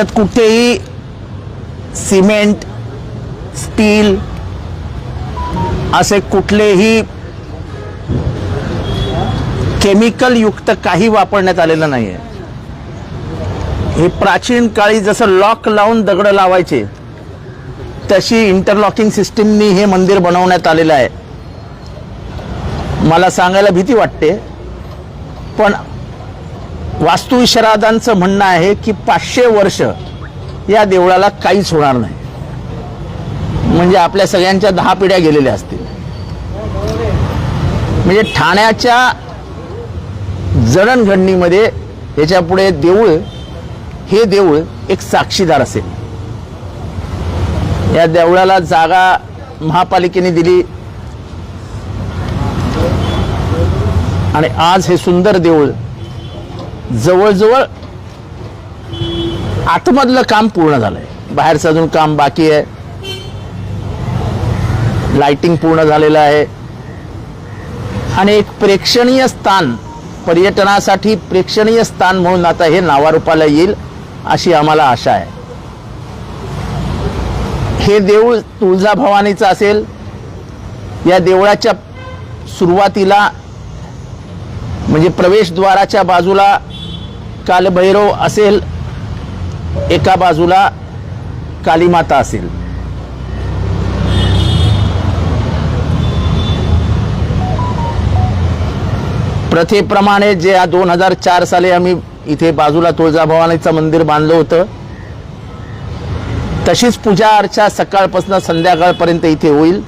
याच्यात कुठेही cement steel असे कुठलेही केमिकल युक्त काही वापरण्यात आलेलं नाही आहे हे प्राचीन काळी जसं लॉक लावून दगड लावायचे तशी इंटरलॉकिंग सिस्टीमनी हे मंदिर बनवण्यात आलेलं आहे. मला सांगायला भीती वाटते पण वास्तुविशारदांचं म्हणणं आहे की पाचशे वर्ष या देवळाला काहीच होणार नाही. म्हणजे आपल्या सगळ्यांच्या दहा पिढ्या गेलेल्या असतील. म्हणजे ठाण्याच्या जडणघडणीमध्ये याच्यापुढे देऊळ हे देऊळ एक साक्षीदार असेल. या देवळाला जागा महापालिकेने दिली. आणि आज हे सुंदर देऊळ जवळजवळ आतमधलं काम पूर्ण झालंय. बाहेरचं अजून काम बाकी आहे. लाइटिंग पूर्ण झालेलं आहे. आणि एक प्रेक्षणीय स्थान पर्यटनासाठी प्रेक्षणीय स्थान म्हणून आता हे नावारूपाला येईल अशी आम्हाला आशा आहे. हे देऊळ तुळजाभवानीचं असेल या देवळाच्या सुरुवातीला म्हणजे प्रवेशद्वाराच्या बाजूला कालभैरव असेल एका बाजूला कालीमाता असेल. प्रथेप्रमाणे जे दोन हजार चार साली आम्ही इथे बाजूला तुळजाभवानीचं मंदिर बांधलं होतं तशीच पूजा अर्चा सकाळपासून संध्याकाळपर्यंत इथे होईल.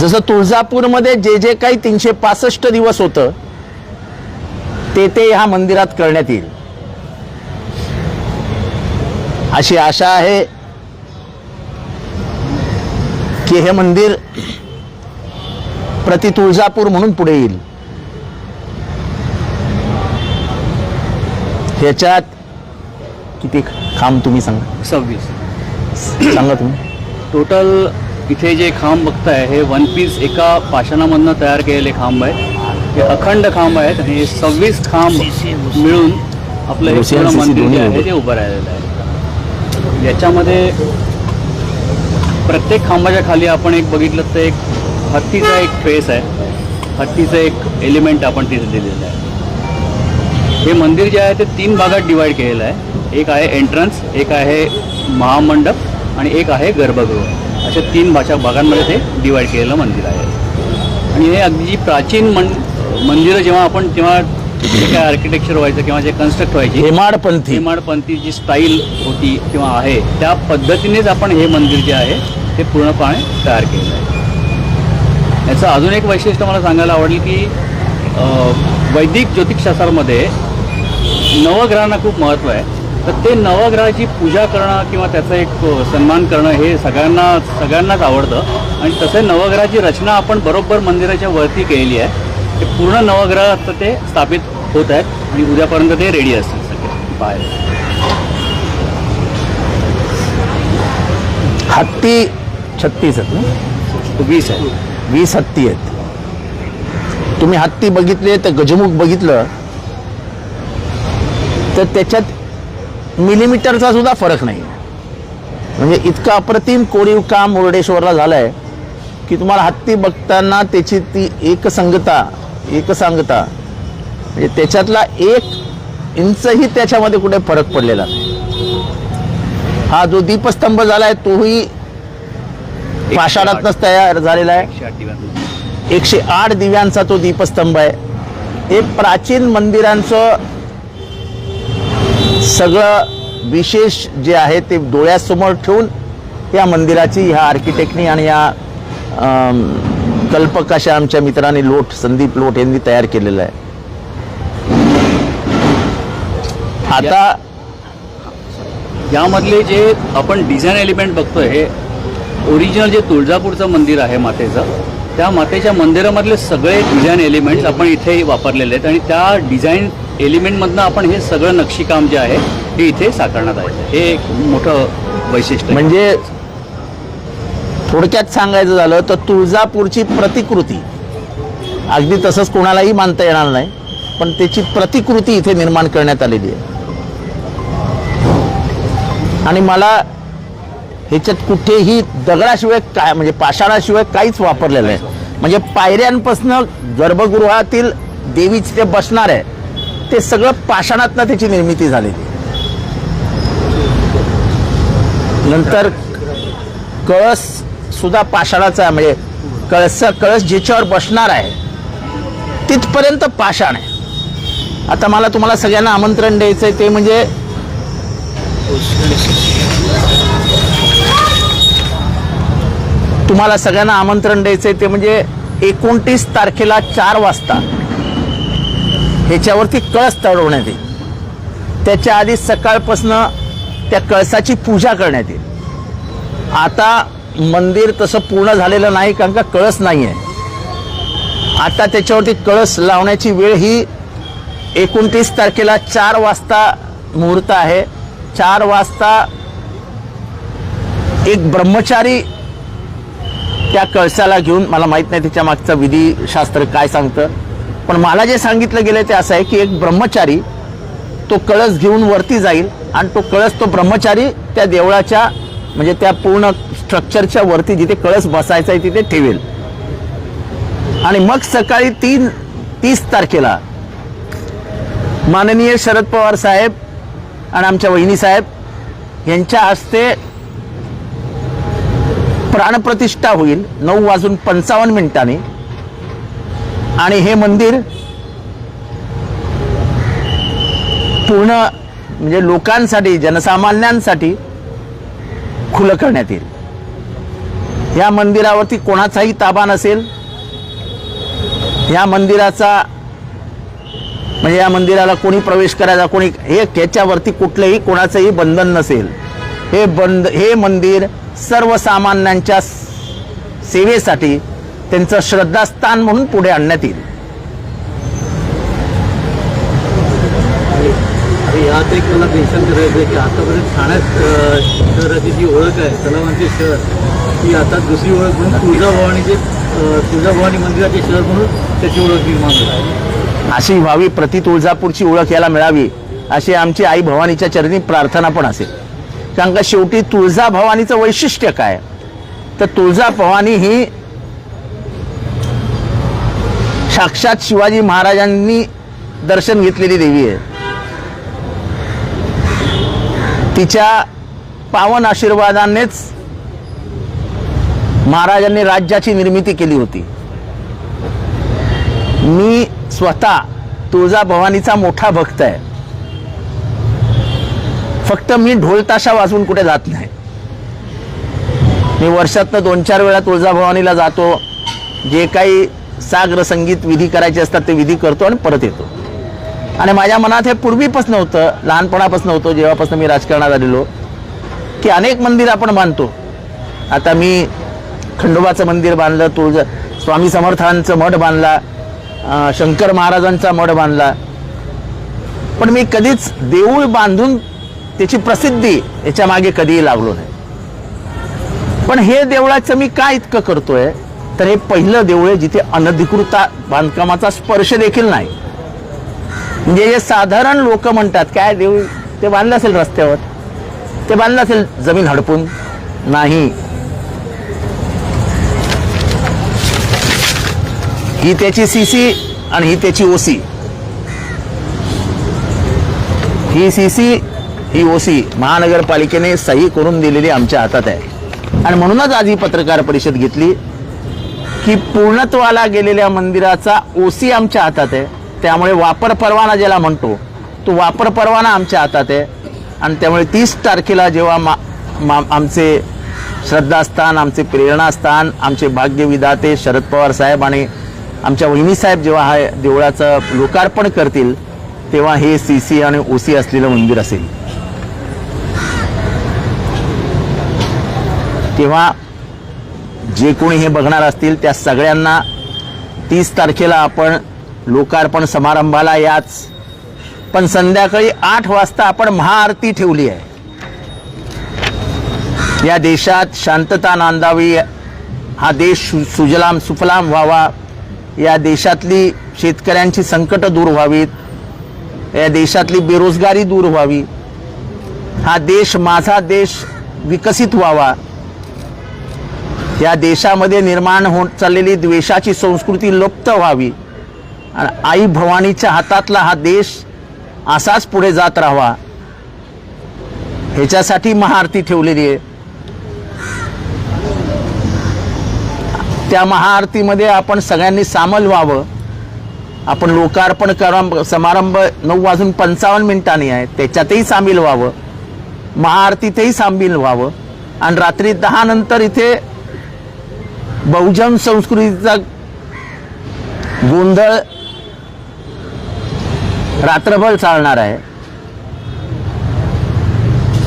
जसं तुळजापूरमध्ये जे जे काही तीनशे पासष्ट दिवस होतं ते ते ह्या मंदिरात करण्यात येईल. अशी आशा आहे की हे मंदिर प्रति तुळजापूर म्हणून पुढे येईल. ह्याच्यात किती खांब तुम्ही सांगा? सव्वीस. सांगा तुम्ही. टोटल इथे जे खांब बघताय हे वन पीस एका पाषाणामधनं तयार केलेले खांब आहेत. हे अखंड खांब आहेत आणि हे सव्वीस खांब मिळून आपलं हे पूर्ण मंदिर जे आहे. ते उभं राहिलेलं आहे. याच्यामध्ये प्रत्येक खांबाच्या खाली आपण एक बघितलं तर एक हत्तीचा एक फेस आहे. हत्तीचं एक एलिमेंट आपण तिथे दिलेलं आहे. हे मंदिर जे आहे ते तीन भागात डिवाईड केलेलं आहे. एक आहे एंट्रन्स एक आहे महामंडप आणि एक आहे गर्भगृह. अशा तीन भाषा भागांमध्ये ते डिवाईड केलेलं मंदिर आहे. आणि हे अगदी जी प्राचीन मन मंदिरं जेव्हा आपण तेव्हा जे काय आर्किटेक्चर व्हायचं किंवा जे कन्स्ट्रक्ट व्हायची हेमाडपंथी. हेमाडपंथी जी स्टाईल होती किंवा आहे त्या पद्धतीनेच आपण हे मंदिर जे आहे ते पूर्णपणे तयार केलेलं आहे. याचं अजून एक वैशिष्ट्य मला सांगायला आवडेल की वैदिक ज्योतिषशास्त्रामध्ये नवग्रहांना खूप महत्त्व आहे. तर ते नवग्रहाची पूजा करणं किंवा त्याचा एक सन्मान करणं हे सगळ्यांना सगळ्यांनाच आवडतं. आणि तसे नवग्रहाची रचना आपण बरोबर मंदिराच्या वरती केलेली आहे. ते पूर्ण नवग्रह आता ते स्थापित होत आहेत आणि उद्यापर्यंत ते रेडी असतील. सगळे बाहेर हत्ती छत्तीस आहेत ना? वीस आहे वीस हत्ती आहेत. तुम्ही हत्ती बघितले तर गजमुख बघितलं तर त्याच्यात मिलीमीटरचा सुद्धा फरक नाही. म्हणजे इतकं अप्रतिम कोरीव काम मुर्डेश्वरला झालंय की तुम्हाला हत्ती बघताना त्याची ती एकसंगता एकसांगता म्हणजे त्याच्यातला एक इंचही त्याच्यामध्ये कुठे फरक पडलेला नाही. हा जो दीपस्तंभ झालाय तोही पाषाणातनच तयार झालेला आहे. एकशे आठ दिव्यांचं. तो दीपस्तंभ आहे. एक प्राचीन मंदिरांचं सगळं विशेष जे आहे ते डोळ्यासमोर ठेवून या मंदिराची ह्या आर्किटेक्टनी आणि या कल्पक अशा आमच्या मित्रांनी लोट संदीप लोट यांनी तयार केलेलं आहे आता यामधले जे आपण डिझाईन एलिमेंट बघतोय हे ओरिजिनल जे तुळजापूरचं मंदिर आहे मातेचं त्या मातेच्या मंदिरामधले सगळे डिझाईन एलिमेंट्स आपण इथे वापरलेले आहेत आणि त्या डिझाईन एलिमेंटमधनं आपण हे सगळं नक्षीकाम जे आहे हे इथे साकारण्यात आहे हे एक मोठं वैशिष्ट्य. म्हणजे थोडक्यात सांगायचं झालं तर तुळजापूरची प्रतिकृती. अगदी तसंच कोणालाही मानता येणार नाही पण त्याची प्रतिकृती इथे निर्माण करण्यात आलेली आहे. आणि मला ह्याच्यात कुठेही दगडाशिवाय काय म्हणजे पाषाणाशिवाय काहीच वापरलेलं आहे म्हणजे पायऱ्यांपासून गर्भगृहातील देवीचे ते बसणार आहे ते सगळं पाषाणातनं त्याची निर्मिती झालेली आहे. नंतर कळस सुद्धा पाषाणाचा आहे. म्हणजे कळस कळस ज्याच्यावर बसणार आहे तिथपर्यंत पाषाण आहे. आता मला तुम्हाला सगळ्यांना आमंत्रण द्यायचं आहे ते म्हणजे तुम्हाला सगळ्यांना आमंत्रण द्यायचं आहे ते म्हणजे एकोणतीस तारखेला चार वाजता ह्याच्यावरती कळस चढवण्यात येईल. त्याच्या आधी सकाळपासनं त्या कळसाची पूजा करण्यात येईल. आता मंदिर तसं पूर्ण झालेलं नाही कारण का कळस नाही आहे आता त्याच्यावरती कळस लावण्याची वेळ ही एकोणतीस तारखेला चार वाजता मुहूर्त आहे. चार वाजता एक ब्रह्मचारी त्या कळसाला घेऊन मला माहीत नाही त्याच्या मागचं विधीशास्त्र काय सांगतं पण मला जे सांगितलं गेलं ते असं आहे की एक ब्रह्मचारी तो कळस घेऊन वरती जाईल आणि तो कळस तो ब्रह्मचारी त्या देवळाच्या म्हणजे त्या पूर्ण स्ट्रक्चरच्या वरती जिथे कळस बसायचा आहे तिथे ठेवेल. आणि मग सकाळी तीन तीस तारखेला माननीय शरद पवार साहेब आणि आमच्या वहिनी साहेब यांच्या हस्ते प्राणप्रतिष्ठा होईल नऊ वाजून पंचावन्न मिनिटांनी. आणि हे मंदिर पूर्ण म्हणजे लोकांसाठी जनसामान्यांसाठी खुलं करण्यात येईल. या मंदिरावरती कोणाचाही ताबा नसेल या मंदिराचा म्हणजे या मंदिराला कोणी प्रवेश करायचा कोणी हे त्याच्यावरती कुठलंही कोणाचंही बंधन नसेल. हे बंद हे मंदिर सर्वसामान्यांच्या सेवेसाठी त्यांचं श्रद्धास्थान म्हणून पुढे आणण्यात येईल. आणि एक मला मेन्शन करायचं आहे की आतापर्यंत ठाण्यात शहराची जी ओळख आहे तलावांचे शहर ती आता दुसरी ओळख म्हणून तुळजाभवानीचे तुळजाभवानी मंदिराचे शहर म्हणून त्याची ओळख निर्माण झाली. अशी व्हावी प्रति तुळजापूरची ओळख याला मिळावी अशी आमची आई भवानीच्या चरणी प्रार्थना पण असेल. कारण का शेवटी तुळजा भवानीचं वैशिष्ट्य काय? तर तुळजा भवानी ही साक्षात शिवाजी महाराजांनी दर्शन घेतलेली देवी आहे. तिच्या पावन आशीर्वादानेच महाराजांनी राज्याची निर्मिती केली होती. मी स्वतः तुळजा भवानीचा मोठा भक्त आहे. फक्त मी ढोलताशा वाजवून कुठे जात नाही. मी वर्षातनं दोन चार वेळा तुळजाभवानीला जातो. जे काही साग्र संगीत विधी करायचे असतात ते विधी करतो आणि परत येतो. आणि माझ्या मनात हे पूर्वीपासून होतं लहानपणापासून होतं जेव्हापासून मी राजकारणात आलेलो की अनेक मंदिर आपण बांधतो. आता मी खंडोबाचं मंदिर बांधलं तुळजा स्वामी समर्थांचं मठ बांधला शंकर महाराजांचा मठ बांधला. पण मी कधीच देऊळ बांधून त्याची प्रसिद्धी याच्या मागे कधीही लागलो नाही. पण हे देवळाचं मी काय इतकं करतोय? तर हे पहिलं देऊळ आहे जिथे अनधिकृत बांधकामाचा स्पर्श देखील नाही. म्हणजे जे साधारण लोक म्हणतात काय देऊ ते बांधलं असेल रस्त्यावर. ते बांधलं असेल जमीन हडपून. नाही. ही त्याची सीसी आणि ही त्याची ओसी ही सीसी ही ओसी महानगरपालिकेने सही करून दिलेली आमच्या हातात आहे. आणि म्हणूनच आज ही पत्रकार परिषद घेतली की पूर्णत्वाला गेलेल्या मंदिराचा ओसी आमच्या हातात आहे. त्यामुळे वापर परवाना ज्याला म्हणतो तो वापर परवाना आमच्या हातात आहे. आणि त्यामुळे तीस तारखेला जेव्हा मा, मा आमचे श्रद्धास्थान आमचे प्रेरणास्थान आमचे भाग्यविधाते शरद पवार साहेब आणि आमच्या वहिनीसाहेब जेव्हा हा देवळाचं लोकार्पण करतील तेव्हा हे सी सी आणि ओसी असलेलं मंदिर असेल. तेव्हा जे कोणी हे बघणार असतील त्या सगळ्यांना तीस तारखेला आपण लोकार्पण समारंभाला याच. पण संध्याकाळी आठ वाजता आपण महाआरती ठेवली आहे. या देशात शांतता नांदावी हा देश सु- सुजलाम सुफलाम व्हावा. या देशातली शेतकऱ्यांची संकटं दूर व्हावीत. या देशातली बेरोजगारी दूर व्हावी. हा देश माझा देश विकसित व्हावा. या देशामध्ये निर्माण होत चाललेली द्वेषाची संस्कृती लुप्त व्हावी. आई भवानीच्या हातातला हा देश असाच पुढे जात राहावा. ह्याच्यासाठी महाआरती ठेवलेली आहे. त्या महाआरतीमध्ये आपण सगळ्यांनी सामील व्हावं. आपण लोकार्पण करा समारंभ नऊ वाजून पंचावन्न मिनिटांनी आहे त्याच्यातही सामील व्हावं. महाआरतीतही सामील व्हावं. आणि रात्री दहा नंतर इथे बहुजन संस्कृतीचा गोंधळ रात्रभर चालणार आहे.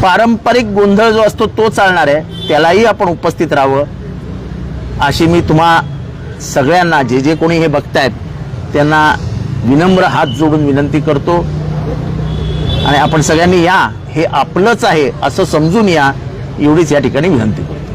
पारंपरिक गोंधळ जो असतो तो चालणार आहे. त्यालाही आपण उपस्थित राहावं. अशी मी तुम्हा सगळ्यांना जे जे कोणी हे बघतायत त्यांना विनम्र हात जोडून विनंती करतो. आणि आपण सगळ्यांनी या हे आपलंच आहे असं समजून या एवढीच या ठिकाणी विनंती करतो.